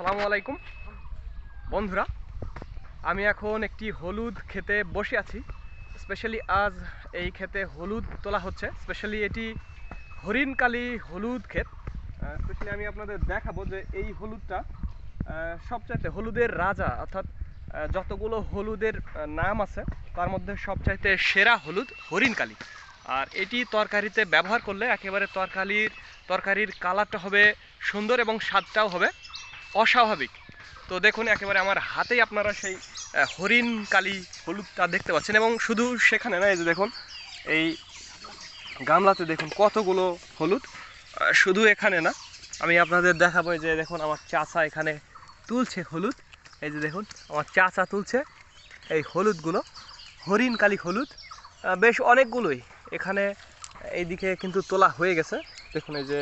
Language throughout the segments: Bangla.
আসসালামু আলাইকুম। বন্ধুরা, আমি এখন একটি হলুদ খেতে বসে আছি। স্পেশালি আজ এই খেতে হলুদ তোলা হচ্ছে। স্পেশালি এটি হরিণকালী হলুদ ক্ষেত। স্পেশালি আমি আপনাদের দেখাবো যে এই হলুদটা সবচাইতে হলুদের রাজা, অর্থাৎ যতগুলো হলুদের নাম আছে, তার মধ্যে সবচাইতে সেরা হলুদ হরিণকালী। আর এটি তরকারিতে ব্যবহার করলে একেবারে তরকারির তরকারির কালারটা হবে সুন্দর এবং স্বাদটাও হবে। অস্বাভাবিক। তো দেখুন, একেবারে আমার হাতেই আপনারা সেই হরিণ, কালী, হলুদটা দেখতে পাচ্ছেন এবং শুধু সেখানে না, এই যে দেখুন, এই গামলাতে দেখুন কতগুলো হলুদ। শুধু এখানে না, আমি আপনাদের দেখাবো যে দেখুন, আমার চাচা এখানে তুলছে হলুদ। এই যে দেখুন, আমার চাচা তুলছে এই হলুদগুলো, হরিণ, কালী হলুদ। বেশ অনেকগুলোই। এখানে এইদিকে কিন্তু তোলা হয়ে গেছে। দেখুন এই যে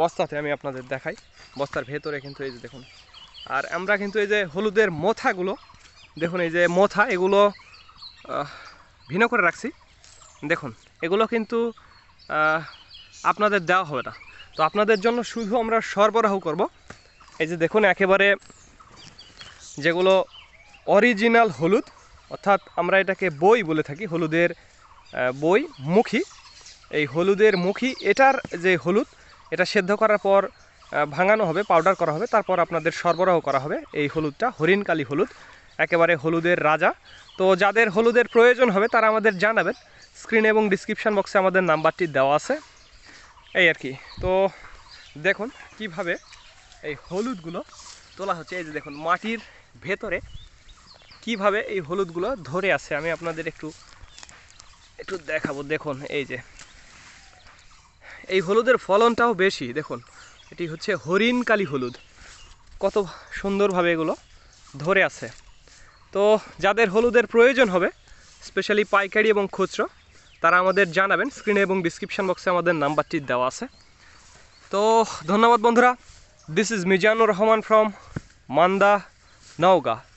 বস্তাতে আমি আপনাদের দেখাই। বস্তার ভেতরে কিন্তু এই যে দেখুন। আর আমরা কিন্তু এই যে হলুদের মোথাগুলো, দেখুন এই যে মোথা, এগুলো ভিন্ন করে রাখছি। দেখুন, এগুলো কিন্তু আপনাদের দেওয়া হবে না। তো আপনাদের জন্য শুধু আমরা সরবরাহ করব। এই যে দেখুন, একেবারে যেগুলো অরিজিনাল হলুদ, অর্থাৎ আমরা এটাকে বই বলে থাকি, হলুদের বই মুখী। এই হলুদের মুখী, এটার যে হলুদ এটা সেদ্ধ করার পর ভাঙানো হবে পাউডার করা হবে, তারপর আপনাদের সরবরাহ করা হবে এই হলুদটা, হরিণকালী হলুদ, একেবারে হলুদের রাজা। তো যাদের হলুদের প্রয়োজন হবে, তারা আমাদের জানাবেন। স্ক্রিন এবং ডিসক্রিপশান বক্সে আমাদের নাম্বারটি দেওয়া আছে। এই আর কি। তো দেখুন কীভাবে এই হলুদগুলো তোলা হচ্ছে। এই যে দেখুন, মাটির ভেতরে কীভাবে এই হলুদগুলো ধরে আছে, আমি আপনাদের একটু একটু দেখাবো। দেখুন, এই যে এই হলুদের ফলনটাও বেশি, দেখুন। এটি হচ্ছে হরিণকালী হলুদ। কত সুন্দরভাবে এগুলো ধরে আছে। তো যাদের হলুদের প্রয়োজন হবে স্পেশালি পাইকারি এবং খুচরো, তারা আমাদের জানাবেন স্ক্রিনে এবং ডিসক্রিপশন বক্সে আমাদের নাম্বারটি দেওয়া আছে। তো ধন্যবাদ বন্ধুরা। This is Mizanur Rahman from Manda, Naogaon.